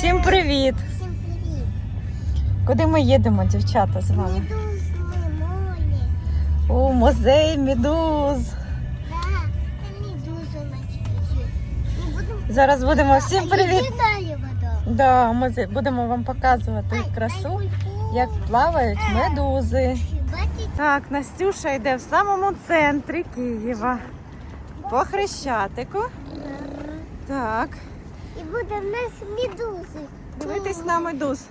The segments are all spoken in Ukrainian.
Всім привіт! Всім привіт! Куди ми їдемо, дівчата, з вами? Медузи. У музей медуз. Да. Ми. Зараз будемо всім привіт. Да, музей. Будемо вам показувати красу, як плавають медузи. Так, Настюша йде в самому центрі Києва. По хрещатику. Так, І буде в нас медузи. дивитись на медуз.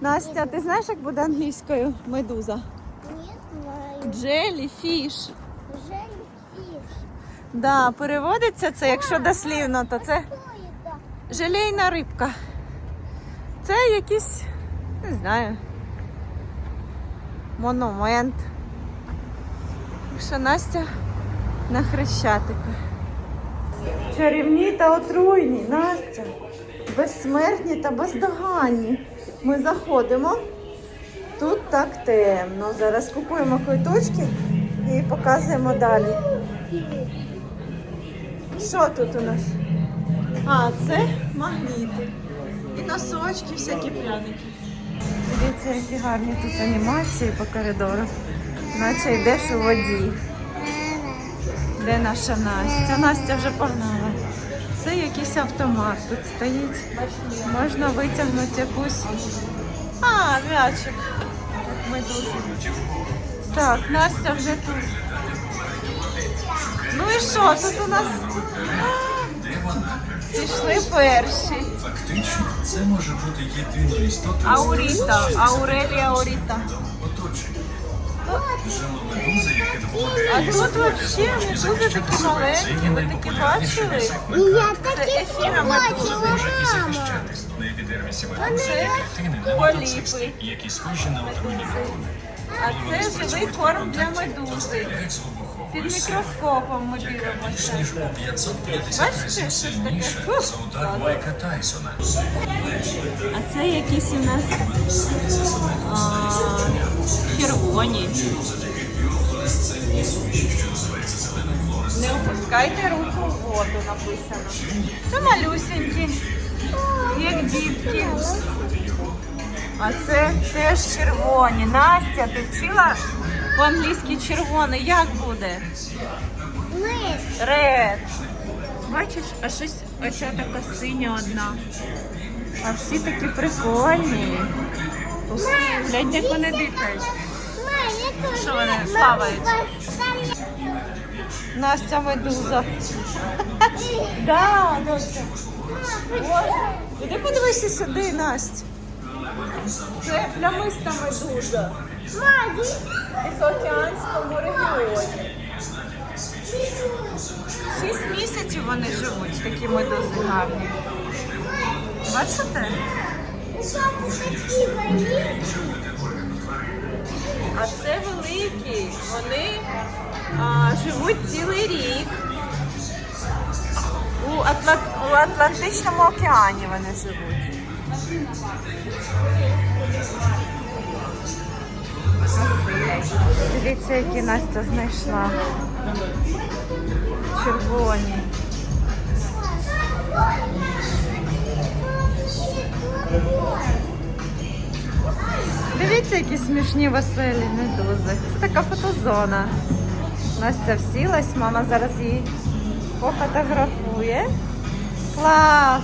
Настя, ти знаєш, як буде англійською медуза? Не знаю. Джеліфіш. Жельфіш. Да, переводиться це, якщо дослівно, то це? желейна рибка. Це якийсь, не знаю, монумент. Так що Настя на хрещатику. Чарівні та отруйні, Настя. Безсмертні та бездоганні. Ми заходимо. Тут так темно. Зараз купуємо квиточки і показуємо далі. Що тут у нас? А, це магніти. І носочки, всякі пряники. Дивіться, які гарні тут анімації по коридору. Наче йдеш у воді. Де наша Настя? Настя вже погнала. Це якийсь автомат тут стоїть. Можна витягнути якусь. А, м'ячик. Медузи. Так, Настя вже тут. Ну і що? Тут у нас пішли перші. Фактично, це може бути єдиною істотою Ауріта, Аурелія Ауріта. оточення. А тут вообще ми дуже медузи такі маленькі, ви такі бачили? Я такі бачила, мама. Це поліпи. А це живий корм для медузи. Під мікроскопом ми дивимося. Ніж у 550 Бачите, щось таке? Фух. А це якісь у нас червоні. Не опускайте руку в воду, написано. Це малюсенькі, як дітки. А це теж червоні. Настя, ти вчила по-англійськи червоний. Як буде? Ред. Бачиш, а щось оця така синя одна. А всі такі прикольні. Глянь, як вони дихають. Що вони плавають? Настя медуза. Да, Настя. Іди подивися сюди, Настя. Це плямиста медуза. В Тихоокеанському регіоні. Шість місяців вони живуть, такі медузи гарні. Бачите? А це великі. Вони а, живуть цілий рік. У, Атла... у Атлантичному океані вони живуть. Дивіться, які Настя знайшла. Червоні. Дивіться, які смішні веселі медузи. Це така фотозона. Настя всілась, мама зараз її пофотографує. Клас!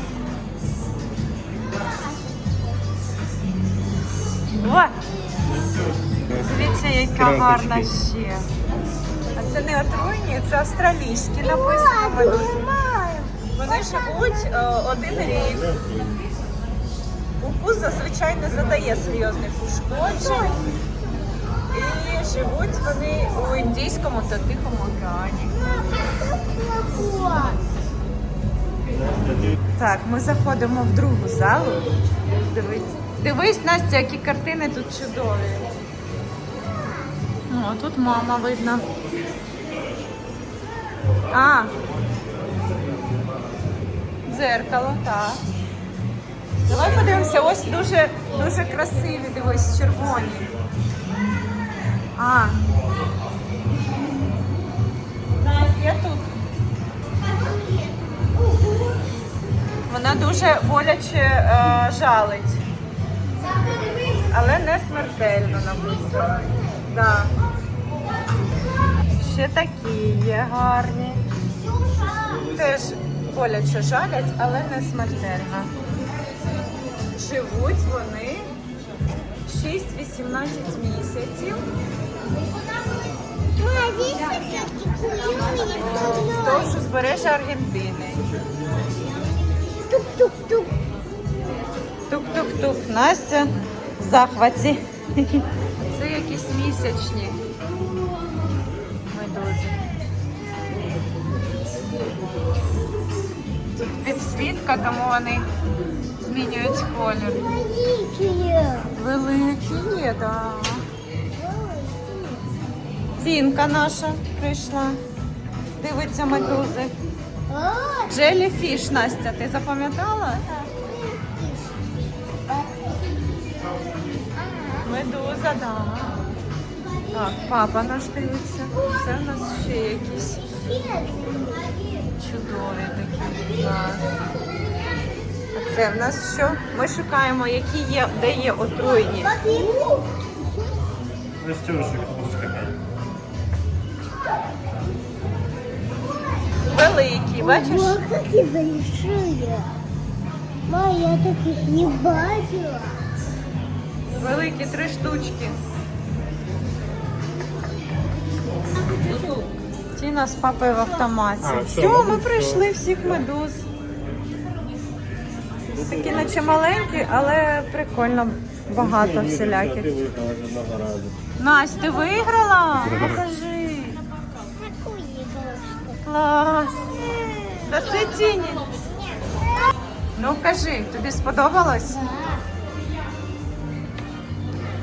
Гарна ще. А це не отруйні, це австралійські написано. Вони живуть е, один рік. Укус зазвичай не задає серйозних ушкоджень. І живуть вони у Індійському та Тихому океані. Так, ми заходимо в другу залу. Дивись, дивись, Настя, які картини тут чудові. О, тут мама видно. А. Дзеркало, так. Давай подивимося, ось дуже, дуже красиві, дивись, червоні. А. Я тут. Вона дуже боляче е, жалить. Але не смертельно написано. Да. Ще такі є гарні. Теж боляче жалять, але не смертельно. Живуть вони 6-18 місяців. Вздовж узбережжя Аргентини. Тук-тук-тук. Тук-тук-тук. Настя в захваті. Якісь місячні. Тут підсвітка, тому вони змінюють колір. Великі є, так. Тінка наша прийшла. Дивиться медузи. Джеліфіш, Настя, ти запам'ятала? Медуза, да. Так, папа наш дивиться. Це в нас ще якісь чудові такі. Так. А це в нас що? Ми шукаємо, які є, де є отруйні. Растюшек пускай. Великі, бачиш? Какие большие. Ма, я таких не бачила. Великі три штучки. Тіна з папою в автоматі. А, все, все, ми прийшли всіх медуз. Такі наче маленькі, але прикольно багато всіляких. Настя, ти виграла? Покажи. Клас. Та це тіні. Ну кажи, тобі сподобалось?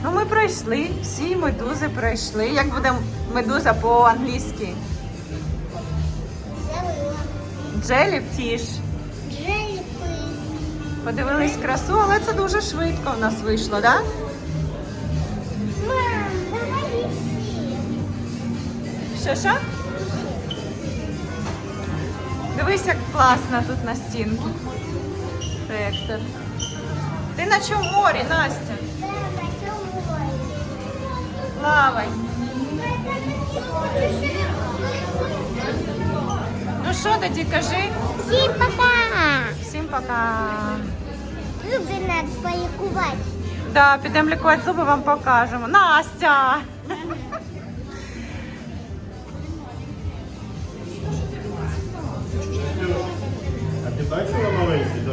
Ну ми пройшли, всі медузи пройшли. Як буде медуза по-англійськи? Jellyfish. Jellyfish. Подивились красу, але це дуже швидко в нас вийшло, так? Все. Що що? Дивись, як класно тут на стінку. Проектор. Ти на чому морі, Настя? Плавай. Ну що тоді кажи? Всем пока! Всім пока. Зубы надо поликовать. Да, підемо лікувати зуби, вам покажемо. Настя! А ти бачила,